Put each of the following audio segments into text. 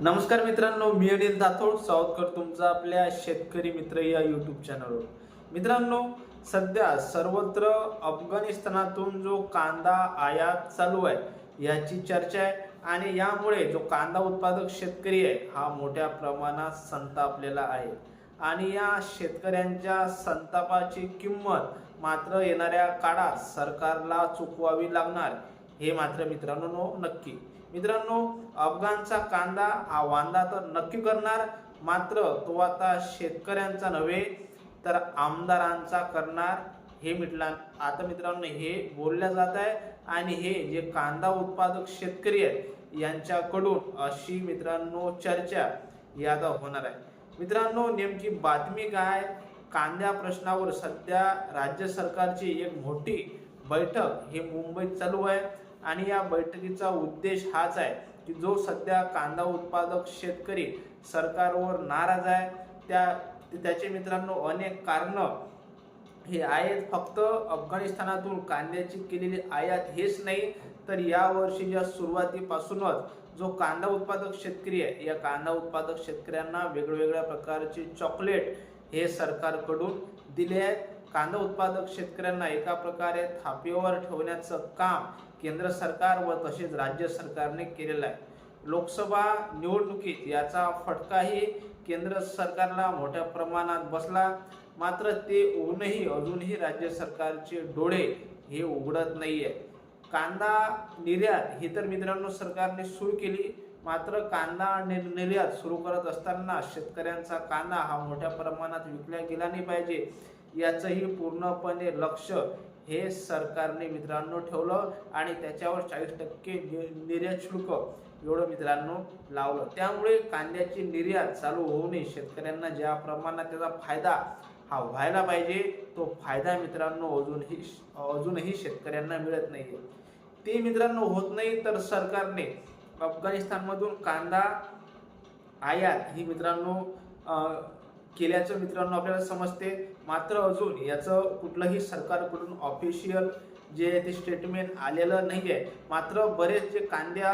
नमस्कार मित्रांनो मी अनिल दाथोड स्वागत करतो तुमचं आपल्या शेतकरी मित्र या यूट्यूब चॅनलवर मित्रांनो सध्या सर्वत्र अफगाणिस्तानातून जो कांदा आयात चालू आहे याची चर्चा आहे आणि यामुळे जो कांदा उत्पादक शेतकरी आहे हा मोठ्या प्रमाणात संतापलेला आहे. आणि या शेतकऱ्यांच्या संतापाची किंमत मात्र येणाऱ्या काळात सरकारला चुकवावी लागणार हे मात्र मित्रांनो नक्की. मित्रांनो अफगाणचा कांदा हा वांदा तर नक्की करणार मात्र तो आता शेतकऱ्यांचा नव्हे तर आमदारांचा करणार हे मिटला आता मित्रांनो हे बोलल्या जात आहे आणि हे जे कांदा उत्पादक शेतकरी आहेत यांच्याकडून अशी मित्रांनो चर्चा यादा होणार आहे. मित्रांनो नेमकी बातमी काय? कांद्या प्रश्नावर सध्या राज्य सरकारची एक मोठी बैठक हे मुंबईत चालू आहे. आणि या बैठकीचा उद्देश हाच आहे की जो सध्या कांदा उत्पादक शेतकरी सरकारवर नाराज आहे त्या त्याचे मित्रांनो अनेक कारणं हे आहेत. फक्त अफगाणिस्तानातून कांद्याची केलेली आयात हेच नाही तर यावर्षीच्या सुरुवातीपासूनच जो कांदा उत्पादक शेतकरी आहे या कांदा उत्पादक शेतकऱ्यांना वेगवेगळ्या प्रकारचे चॉकलेट हे सरकारकडून दिले आहेत. कांदा उत्पादक शेतकऱ्यांना एका प्रकारे थापीवर ठेवण्याचं काम केंद्र सरकार व तसेच राज्य सरकारने केलेलं आहे. लोकसभा निवडणुकीत याचा फटकाही केंद्र सरकारला मोठ्या प्रमाणात बसला. मात्र ते होऊनही अजूनही राज्य सरकारचे डोळे हे उघडत नाहीये. कांदा निर्यात ही तर मित्रांनो सरकारने सुरू केली. मात्र कांदा निर्यात सुरू करत असताना शेतकऱ्यांचा कांदा हा मोठ्या प्रमाणात विकला गेला नाही पाहिजे. याचंही पूर्णपणे लक्ष हे सरकारने मित्रांनो ठेवलं आणि त्याच्यावर चाळीस टक्के नि- निर्यात शुल्क एवढं मित्रांनो लावलं. त्यामुळे कांद्याची निर्यात चालू होऊनही शेतकऱ्यांना ज्या प्रमाणात त्याचा फायदा हा व्हायला पाहिजे तो फायदा मित्रांनो अजूनही अजूनही शेतकऱ्यांना मिळत नाही ते मित्रांनो होत नाही तर सरकारने अफगाणिस्तानमधून कांदा आयात ही मित्रांनो केल्याचं मित्रांनो आपल्याला समजते. मात्र अजून याचं कुठलंही सरकारकडून ऑफिशियल जे ते स्टेटमेंट आलेलं नाही आहे मात्र बरेच जे कांद्या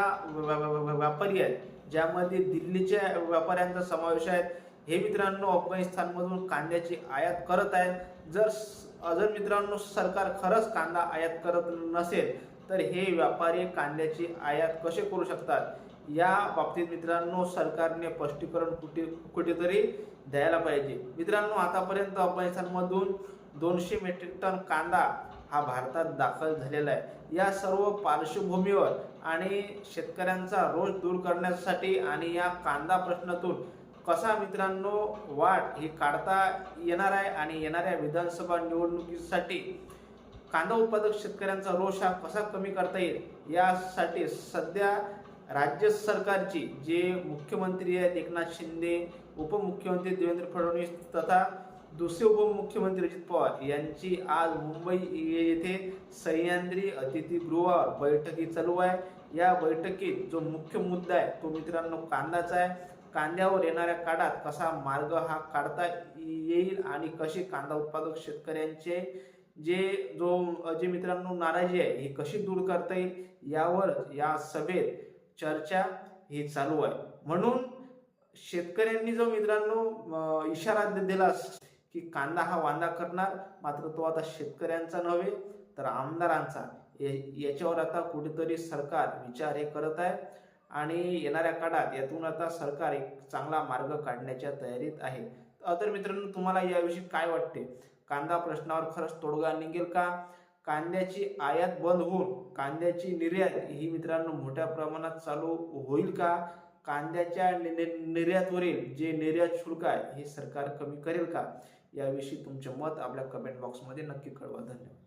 व्यापारी आहेत ज्यामध्ये दिल्लीच्या व्यापाऱ्यांचा समावेश आहे. हे मित्रांनो अफगाणिस्तानमधून कांद्याची आयात करत आहेत. जर स- जर मित्रांनो सरकार खरंच कांदा आयात करत नसेल तर हे व्यापारी कांद्याची आयात कसे करू शकतात? या बाबतीत मित्रांनो सरकारने स्पष्टीकरण कुठे कुठेतरी द्यायला पाहिजे. मित्रांनो आतापर्यंत अफगाणिस्तानमधून दोनशे मेट्रिक टन कांदा हा भारतात दाखल झालेला आहे. या सर्व पार्श्वभूमीवर आणि शेतकऱ्यांचा रोष दूर करण्यासाठी आणि या कांदा प्रश्नातून कसा मित्रांनो वाट ही काढता येणार आहे आणि येणाऱ्या विधानसभा निवडणुकीसाठी कांदा उत्पादक शेतकऱ्यांचा रोष हा कसा कमी करता येईल यासाठी सध्या राज्य सरकारची जे मुख्यमंत्री आहेत एकनाथ शिंदे उपमुख्यमंत्री देवेंद्र फडणवीस तथा दुसरे उपमुख्यमंत्री अजित पवार यांची आज मुंबई येथे सह्याद्री अतिथीगृहावर बैठकी चालू आहे. या बैठकीत जो मुख्य मुद्दा आहे तो मित्रांनो कांदाचा आहे. कांद्यावर येणाऱ्या काळात कसा मार्ग हा काढता येईल आणि कशी कांदा उत्पादक शेतकऱ्यांचे जे जो जे मित्रांनो नाराजी आहे ही कशी दूर करता येईल यावर या सभेत चर्चा ही चालू आहे. म्हणून शेतकऱ्यांनी जो मित्रांनो इशारा दिला की कांदा हा वांदा करणार मात्र तो आता शेतकऱ्यांचा नव्हे तर आमदारांचा. याच्यावर आता कुठेतरी सरकार विचार हे करत आहे आणि येणाऱ्या काळात यातून आता सरकार एक चांगला मार्ग काढण्याच्या तयारीत आहे. तर मित्रांनो तुम्हाला याविषयी काय वाटते? कांदा प्रश्नावर खरंच तोडगा निघेल का? कांद्याची आयात बंद होऊन कांद्याची निर्यात ही मित्रांनो मोठ्या प्रमाणात चालू होईल का? कांद्याच्या निर्यातवरील जे निर्यात शुल्क आहे हे सरकार कमी करेल का? याविषयी तुमचे मत आपल्या कमेंट बॉक्समध्ये नक्की कळवा. धन्यवाद.